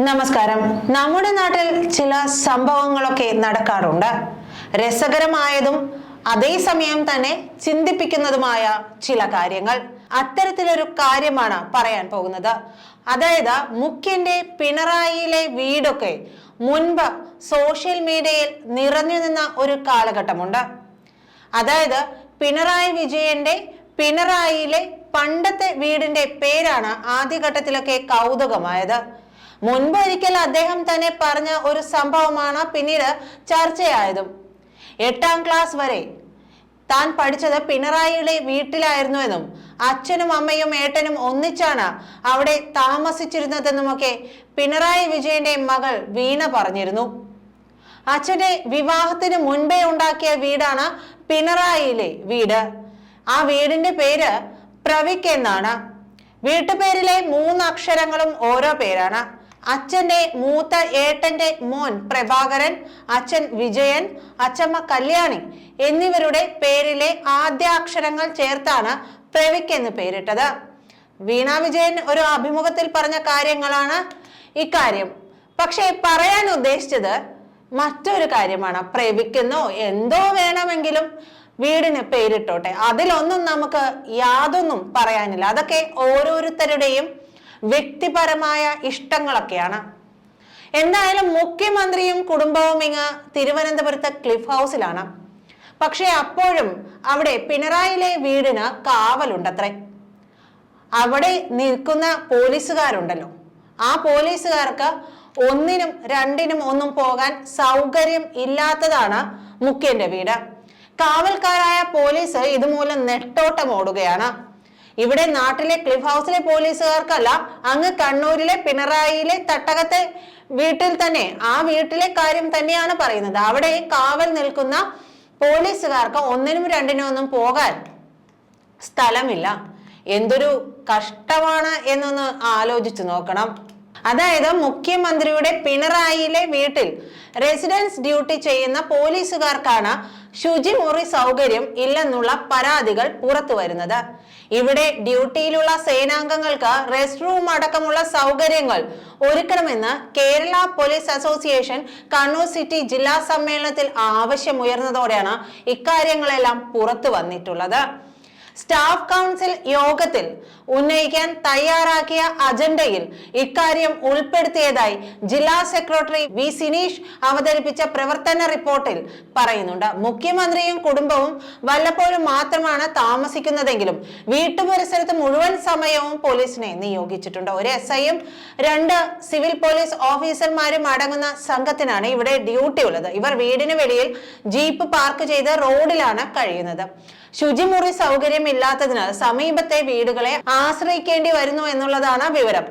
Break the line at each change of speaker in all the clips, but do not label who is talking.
നമസ്കാരം. നമ്മുടെ നാട്ടിൽ ചില സംഭവങ്ങളൊക്കെ നടക്കാറുണ്ട്. രസകരമായതും അതേസമയം തന്നെ ചിന്തിപ്പിക്കുന്നതുമായ ചില കാര്യങ്ങൾ. അത്തരത്തിലൊരു കാര്യമാണ് പറയാൻ പോകുന്നത്. അതായത് മുഖ്യന്റെ പിണറായിയിലെ വീടൊക്കെ മുൻപ് സോഷ്യൽ മീഡിയയിൽ നിറഞ്ഞു നിന്ന ഒരു കാലഘട്ടമുണ്ട്. അതായത് പിണറായി വിജയന്റെ പിണറായിയിലെ പണ്ടത്തെ വീടിന്റെ പേരാണ് ആദ്യഘട്ടത്തിലൊക്കെ കൗതുകമായത്. മുൻപ് ഒരിക്കൽ അദ്ദേഹം തന്നെ പറഞ്ഞ ഒരു സംഭവമാണ് പിന്നീട് ചർച്ചയായതും. എട്ടാം ക്ലാസ് വരെ താൻ പഠിച്ചത് പിണറായിയുടെ വീട്ടിലായിരുന്നു എന്നും അച്ഛനും അമ്മയും ഏട്ടനും ഒന്നിച്ചാണ് അവിടെ താമസിച്ചിരുന്നതെന്നുമൊക്കെ പിണറായി വിജയന്റെ മകൾ വീണ പറഞ്ഞിരുന്നു. അച്ഛന്റെ വിവാഹത്തിന് മുൻപേ ഉണ്ടാക്കിയ വീടാണ് പിണറായിയിലെ വീട്. ആ വീടിന്റെ പേര് പ്രവിക് എന്നാണ്. വീട്ടുപേരിലെ മൂന്ന് അക്ഷരങ്ങളും ഓരോ പേരാണ്. അച്ഛന്റെ മൂത്ത ഏട്ടന്റെ മോൻ പ്രഭാകരൻ അച്ഛൻ വിജയൻ അച്ഛമ്മ കല്യാണി എന്നിവരുടെ പേരിലെ ആദ്യ അക്ഷരങ്ങൾ ചേർത്താണ് പ്രവിക് എന്ന് പേരിട്ടത്. വീണ വിജയൻ ഒരു അഭിമുഖത്തിൽ പറഞ്ഞ കാര്യങ്ങളാണ് ഇക്കാര്യം. പക്ഷേ പറയാൻ ഉദ്ദേശിച്ചത് മറ്റൊരു കാര്യമാണ്. പ്രവിക്കുന്നോ എന്തോ വേണമെങ്കിലും വീടിന് പേരിട്ടോട്ടെ. അതിലൊന്നും നമുക്ക് യാതൊന്നും പറയാനില്ല. അതൊക്കെ ഓരോരുത്തരുടെയും വ്യക്തിപരമായ ഇഷ്ടങ്ങളൊക്കെയാണ്. എന്തായാലും മുഖ്യമന്ത്രിയും കുടുംബവും ഇങ്ങ് തിരുവനന്തപുരത്ത് ക്ലിഫ് ഹൗസിലാണ്. പക്ഷേ അപ്പോഴും അവിടെ പിണറായിലെ വീടിന് കാവലുണ്ടത്രേ. അവിടെ നിൽക്കുന്ന പോലീസുകാരുണ്ടല്ലോ. ആ പോലീസുകാർക്ക് ഒന്നിനും രണ്ടിനും ഒന്നും പോകാൻ സൗകര്യം ഇല്ലാത്തതാണ് മുഖ്യന്റെ വീട്. കാവൽക്കാരായ പോലീസ് ഇതുമൂലം നെട്ടോട്ടം ഓടുകയാണ് ഇവിടെ നാട്ടിലെ ക്ലിഫ് ഹൗസിലെ പോലീസുകാർക്കല്ല അങ്ങ് കണ്ണൂരിലെ പിണറായിയിലെ തട്ടകത്തെ വീട്ടിൽ തന്നെ ആ വീട്ടിലെ കാര്യം തന്നെയാണ് പറയുന്നത്. അവിടെ കാവൽ നിൽക്കുന്ന പോലീസുകാർക്ക് ഒന്നിനും രണ്ടിനും ഒന്നും പോകാൻ സ്ഥലമില്ല. എന്തൊരു കഷ്ടമാണ് എന്നൊന്ന് ആലോചിച്ചു നോക്കണം. അതായത് മുഖ്യമന്ത്രിയുടെ പിണറായിയിലെ വീട്ടിൽ റെസിഡൻസ് ഡ്യൂട്ടി ചെയ്യുന്ന പോലീസുകാർക്കാണ് ശുചിമുറി സൗകര്യം ഇല്ലെന്നുള്ള പരാതികൾ പുറത്തു വരുന്നത്. ഇവിടെ ഡ്യൂട്ടിയിലുള്ള സേനാംഗങ്ങൾക്ക് റെസ്റ്റ് റൂം അടക്കമുള്ള സൗകര്യങ്ങൾ ഒരുക്കണമെന്ന് Kerala police association Kannur city ജില്ലാ സമ്മേളനത്തിൽ ആവശ്യമുയർന്നതോടെയാണ് ഇക്കാര്യങ്ങളെല്ലാം പുറത്തു വന്നിട്ടുള്ളത്. സ്റ്റാഫ് കൗൺസിൽ യോഗത്തിൽ ഉന്നയിക്കാൻ തയ്യാറാക്കിയ അജണ്ടയിൽ ഇക്കാര്യം ഉൾപ്പെടുത്തിയതായി ജില്ലാ സെക്രട്ടറി വി സിനീഷ് അവതരിപ്പിച്ച പ്രവർത്തന റിപ്പോർട്ടിൽ പറയുന്നുണ്ട്. മുഖ്യമന്ത്രിയും കുടുംബവും വല്ലപ്പോഴും മാത്രമാണ് താമസിക്കുന്നതെങ്കിലും വീട്ടുപരിസരത്ത് മുഴുവൻ സമയവും പോലീസിനെ നിയോഗിച്ചിട്ടുണ്ട്. ഒരു എസ് ഐയും രണ്ട് സിവിൽ പോലീസ് ഓഫീസർമാരും അടങ്ങുന്ന സംഘത്തിനാണ് ഇവിടെ ഡ്യൂട്ടി ഉള്ളത് ഇവർ വീടിന് വെളിയിൽ ജീപ്പ് പാർക്ക് ചെയ്ത് റോഡിലാണ് കഴിയുന്നത്. ശുചിമുറി സൗകര്യം ഇല്ലാത്തതിനാൽ സമീപത്തെ വീടുകളെ ആശ്രയിക്കേണ്ടി വരുന്നു എന്നുള്ളതാണ് വിവരം.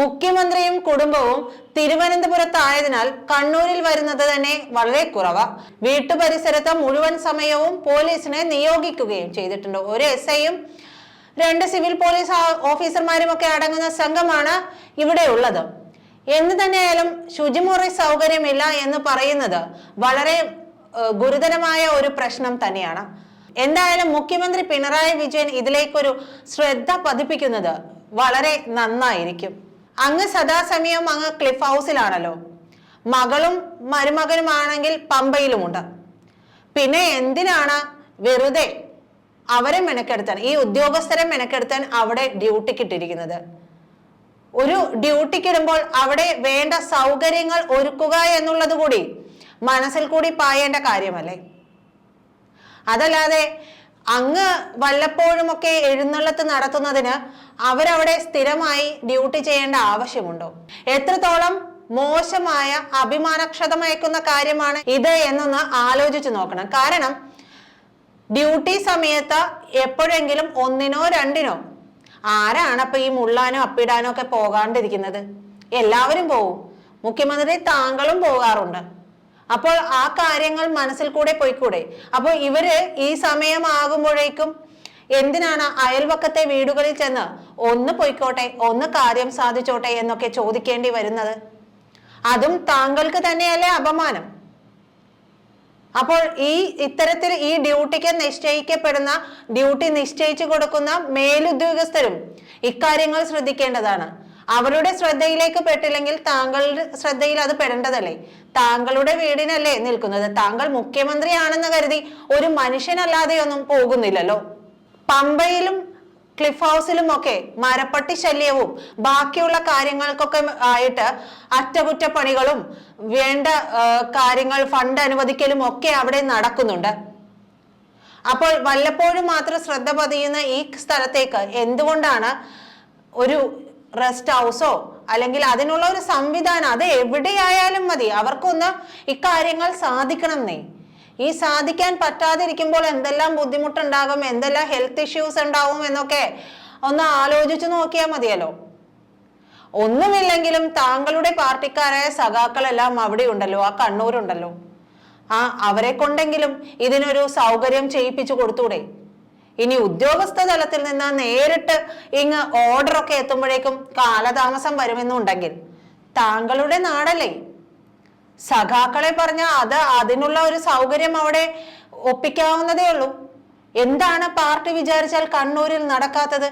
മുഖ്യമന്ത്രിയും കുടുംബവും തിരുവനന്തപുരത്തായതിനാൽ കണ്ണൂരിൽ വരുന്നത് തന്നെ വളരെ കുറവ്. വീട്ടുപരിസരത്ത് മുഴുവൻ സമയവും പോലീസിനെ നിയോഗിക്കുകയും ചെയ്തിട്ടുണ്ട്. ഒരു എസ് ഐയും രണ്ട് സിവിൽ പോലീസ് ഓഫീസർമാരും ഒക്കെ അടങ്ങുന്ന സംഘമാണ് ഇവിടെ ഉള്ളത്. എന്ന് തന്നെയായാലും ശുചിമുറി സൗകര്യമില്ല എന്ന് പറയുന്നത് വളരെ ഗുരുതരമായ ഒരു പ്രശ്നം തന്നെയാണ്. എന്തായാലും മുഖ്യമന്ത്രി പിണറായി വിജയൻ ഇതിലേക്കൊരു ശ്രദ്ധ പതിപ്പിക്കുന്നത് വളരെ നന്നായിരിക്കും. അങ്ങ് സദാസമയം അങ്ങ് ക്ലിഫ് ഹൗസിലാണല്ലോ. മകളും മരുമകനുമാണെങ്കിൽ പമ്പയിലുമുണ്ട്. പിന്നെ എന്തിനാണ് വെറുതെ അവരെ മെനക്കെടുത്താൻ ഈ ഉദ്യോഗസ്ഥരെ മെനക്കെടുത്താൻ അവിടെ ഡ്യൂട്ടിക്ക് ഇട്ടിരിക്കുന്നത് ഒരു ഡ്യൂട്ടിക്ക് ഇടുമ്പോൾ അവിടെ വേണ്ട സൗകര്യങ്ങൾ ഒരുക്കുക എന്നുള്ളത് കൂടി മനസ്സിൽ കൂടി പായേണ്ട കാര്യമല്ലേ? അതല്ലാതെ അങ്ങ് വല്ലപ്പോഴും ഒക്കെ എഴുന്നള്ളത്ത് നടത്തുന്നതിന് അവരവിടെ സ്ഥിരമായി ഡ്യൂട്ടി ചെയ്യേണ്ട ആവശ്യമുണ്ടോ? എത്രത്തോളം മോശമായ അഭിമാനക്ഷതമയക്കുന്ന കാര്യമാണ് ഇത് എന്നൊന്ന് ആലോചിച്ചു നോക്കണം. കാരണം ഡ്യൂട്ടി സമയത്ത് എപ്പോഴെങ്കിലും ഒന്നിനോ രണ്ടിനോ ആരാണ് അപ്പൊ ഈ മുള്ളാനോ അപ്പിടാനോ ഒക്കെ പോകാണ്ടിരിക്കുന്നത്? എല്ലാവരും പോവും. മുഖ്യമന്ത്രി താങ്കളും പോകാറുണ്ട്. അപ്പോൾ ആ കാര്യങ്ങൾ മനസ്സിൽ കൂടെ പോയിക്കൂടെ? അപ്പോൾ ഇവർ ഈ സമയമാകുമ്പോഴേക്കും എന്തിനാണ് അയൽവക്കത്തെ വീടുകളിൽ ചെന്ന് ഒന്ന് പോയിക്കോട്ടെ ഒന്ന് കാര്യം സാധിച്ചോട്ടെ എന്നൊക്കെ ചോദിക്കേണ്ടി വരുന്നത്? അതും താങ്കൾക്ക് തന്നെയല്ലേ അപമാനം? അപ്പോൾ ഈ ഇത്തരത്തിൽ ഈ ഡ്യൂട്ടിക്ക് നിശ്ചയിക്കപ്പെടുന്ന ഡ്യൂട്ടി നിശ്ചയിച്ചു കൊടുക്കുന്ന മേലുദ്യോഗസ്ഥരും ഇക്കാര്യങ്ങൾ ശ്രദ്ധിക്കേണ്ടതാണ്. അവരുടെ ശ്രദ്ധയിലേക്ക് പെട്ടില്ലെങ്കിൽ താങ്കളുടെ ശ്രദ്ധയിൽ അത് പെടേണ്ടതല്ലേ? താങ്കളുടെ വീടിനല്ലേ നിൽക്കുന്നത്. താങ്കൾ മുഖ്യമന്ത്രിയാണെന്ന് കരുതി ഒരു മനുഷ്യനല്ലാതെയൊന്നും പോകുന്നില്ലല്ലോ. പമ്പയിലും ക്ലിഫ് ഹൗസിലും ഒക്കെ മരപ്പട്ടി ശല്യവും ബാക്കിയുള്ള കാര്യങ്ങൾക്കൊക്കെ ആയിട്ട് അറ്റകുറ്റപ്പണികളും വേണ്ട കാര്യങ്ങൾ ഫണ്ട് അനുവദിക്കലും ഒക്കെ അവിടെ നടക്കുന്നുണ്ട്. അപ്പോൾ വല്ലപ്പോഴും മാത്രം ശ്രദ്ധ പതിയുന്ന ഈ സ്ഥലത്തേക്ക് എന്തുകൊണ്ടാണ് ഒരു റെസ്റ്റ് ഹൗസോ അല്ലെങ്കിൽ അതിനുള്ള ഒരു സംവിധാനം അത് എവിടെയായാലും മതി. അവർക്കൊന്ന് ഇക്കാര്യങ്ങൾ സാധിക്കണം എന്നേ ഈ സാധിക്കാൻ പറ്റാതിരിക്കുമ്പോൾ എന്തെല്ലാം ബുദ്ധിമുട്ടുണ്ടാകും എന്തെല്ലാം ഹെൽത്ത് ഇഷ്യൂസ് ഉണ്ടാവും എന്നൊക്കെ ഒന്ന് ആലോചിച്ചു നോക്കിയാൽ മതിയല്ലോ. ഒന്നുമില്ലെങ്കിലും താങ്കളുടെ പാർട്ടിക്കാരായ സഖാക്കളെല്ലാം അവിടെ ഉണ്ടല്ലോ ആ കണ്ണൂരുണ്ടല്ലോ. ആ അവരെ കൊണ്ടെങ്കിലും ഇതിനൊരു സൗകര്യം ചെയ്യിപ്പിച്ചു കൊടുത്തൂടെ? ഇനി ഉദ്യോഗസ്ഥ തലത്തിൽ നിന്ന് നേരിട്ട് ഇങ്ങ് ഒക്കെ എത്തുമ്പോഴേക്കും കാലതാമസം വരുമെന്നുണ്ടെങ്കിൽ താങ്കളുടെ നാടല്ലേ? സഖാക്കളെ പറഞ്ഞ അത് അതിനുള്ള ഒരു സൗകര്യം അവിടെ ഒപ്പിക്കാവുന്നതേ ഉള്ളൂ. എന്താണ് പാർട്ടി വിചാരിച്ചാൽ കണ്ണൂരിൽ നടക്കാത്തത്?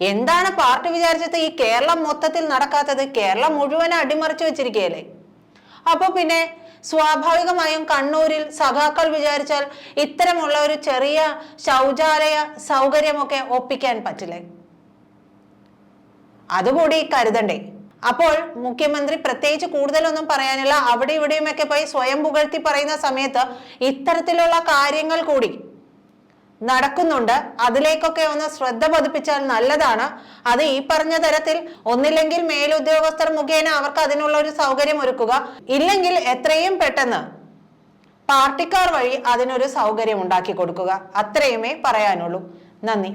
എന്താണ് പാർട്ടി വിചാരിച്ചത് ഈ കേരളം മൊത്തത്തിൽ നടക്കാത്തത്? കേരളം മുഴുവൻ അടിമറിച്ചു വെച്ചിരിക്കുകയല്ലേ? അപ്പൊ പിന്നെ സ്വാഭാവികമായും കണ്ണൂരിൽ സഖാക്കൾ വിചാരിച്ചാൽ ഇത്തരമുള്ള ഒരു ചെറിയ ശൗചാലയ സൗകര്യമൊക്കെ ഒപ്പിക്കാൻ പറ്റില്ലേ? അതുകൂടി കരുതണ്ടേ. അപ്പോൾ മുഖ്യമന്ത്രി പ്രത്യേകിച്ച് കൂടുതലൊന്നും പറയാനില്ല. അവിടെ ഇവിടെയുമൊക്കെ പോയി സ്വയം പുകഴ്ത്തി പറയുന്ന സമയത്ത് ഇത്തരത്തിലുള്ള കാര്യങ്ങൾ കൂടി നടക്കുന്നുണ്ട്. അതിലേക്കൊക്കെ ഒന്ന് ശ്രദ്ധ പതിപ്പിച്ചാൽ നല്ലതാണ്. അത് ഈ പറഞ്ഞ തരത്തിൽ ഒന്നില്ലെങ്കിൽ മേലുദ്യോഗസ്ഥർ മുഖേന അവർക്ക് അതിനുള്ള ഒരു സൗകര്യം ഒരുക്കുക. ഇല്ലെങ്കിൽ എത്രയും പെട്ടെന്ന് പാർട്ടിക്കാർ വഴി അതിനൊരു സൗകര്യം ഉണ്ടാക്കി കൊടുക്കുക. അത്രയുമേ പറയാനുള്ളൂ. നന്ദി.